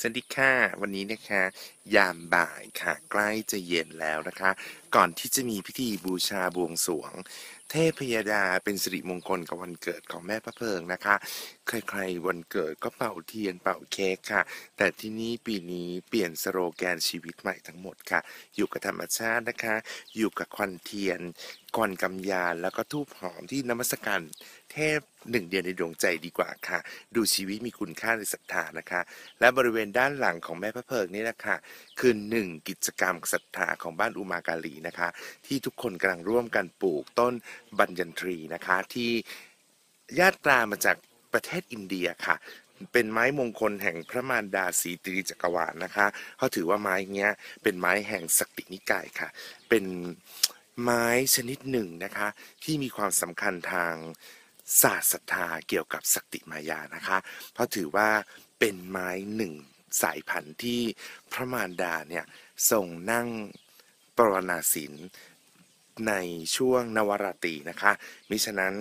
สวัสดีค่ะ วันนี้นะคะ ยามบ่ายค่ะ ใกล้จะเย็นแล้วนะคะก่อนที่จะมีพิธีบูชาบวงสรวง เทพยดาเป็นสิริมงคลกับวันเกิดของแม่พระเพลิงนะคะ ใครๆวันเกิดก็เป่าเทียนเป่าเค้กค่ะ แต่ที่นี่ปีนี้เปลี่ยนสโลแกนชีวิตใหม่ทั้งหมดค่ะ อยู่กับธรรมชาตินะคะ อยู่กับควันเทียนก่อนกำยานแล้วก็ทูบหอมที่นมัสการเทพหนึ่งเดียวในดวงใจดีกว่าค่ะ ดูชีวิตมีคุณค่าในศรัทธานะคะ และบริเวณด้านหลังของแม่พระเพิงนี่นะคะคือหนึ่งกิจกรรมศรัทธาของบ้านอุมากาลีนะคะ ที่ทุกคนกำลังร่วมกันปลูกต้นบัญญันทรีนะคะ ที่ญาตรามาจากประเทศอินเดียค่ะ เป็นไม้มงคลแห่งพระมารดาสีตรีจักรวาลนะคะเขาถือว่าไม้เนี้ยเป็นไม้แห่งสตินิกายค่ะ เป็นไม้ชนิดหนึ่งนะคะ ที่มีความสำคัญทางศาสตร์ศรัทธาเกี่ยวกับสติมายานะคะ เพราะถือว่าเป็นไม้หนึ่งสายพันธุ์ที่พระมารดาเนี่ยทรงนั่ง ปรณาศีลในช่วงนวราตรีนะคะ มิฉะนั้น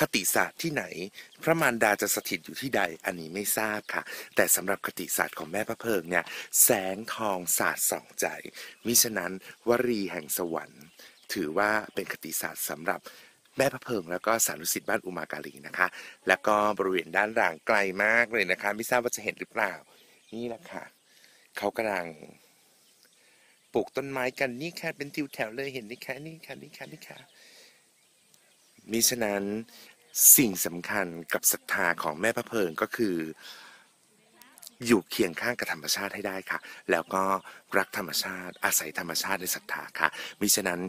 คติศาสตร์ที่ไหน พระมารดาจะสถิตอยู่ที่ใดอันนี้ไม่ทราบค่ะ แต่สำหรับคติศาสตร์ของแม่พระเพิงเนี่ยแสงทองสาดส่องใจ มิฉะนั้นวรีแห่งสวรรค์ ถือว่าเป็นคติศาสตร์สำหรับแม่พระเพิงแล้วก็สารุสิทธิ์บ้านอุมากาลีนะคะ แล้วก็บริเวณด้านหลังไกลมากเลยนะคะ ไม่ทราบว่าจะเห็นหรือเปล่า นี่แหละค่ะเขากำลัง ปลูกต้นไม้กันนี่ค่ะเป็นทิวแถวเลยเห็นไหมคะนี่ค่ะนี่ค่ะนี่ค่ะมิฉะนั้นสิ่งสำคัญกับศรัทธาของแม่พระเพลิงก็คือ อยู่เคียงข้างกับธรรมชาติให้ได้ค่ะ แล้วก็รักธรรมชาติ อาศัยธรรมชาติในศรัทธาค่ะมิฉะนั้น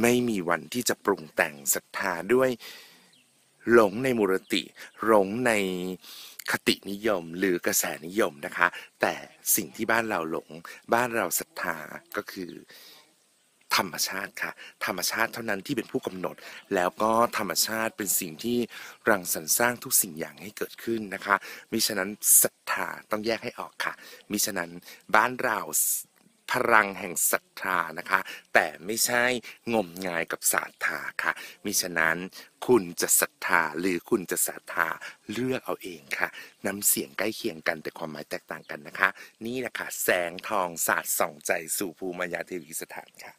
ไม่มีวันที่จะปรุงแต่งศรัทธาด้วยหลงในมูรติหลงในคตินิยมหรือกระแสนิยมนะคะ แต่ สิ่งที่บ้านเราหลง บ้านเราศรัทธาก็คือธรรมชาติค่ะ ธรรมชาติเท่านั้นที่เป็นผู้กำหนด แล้วก็ธรรมชาติเป็นสิ่งที่รังสรรค์สร้างทุกสิ่งอย่างให้เกิดขึ้นนะคะมิฉะนั้นศรัทธาต้องแยกให้ออกค่ะมิฉะนั้นบ้านเรา พลังแห่งศรัทธานะคะ แต่ไม่ใช่งมงายกับศรัทธาค่ะ มิฉะนั้นคุณจะศรัทธาหรือคุณจะศรัทธาเลือกเอาเองค่ะน้ำเสียงใกล้เคียงกันแต่ความหมายแตกต่างกันนะคะ นี่แหละค่ะแสงทองสาดส่องใจสู่ภูมิยาเทวีสถานค่ะ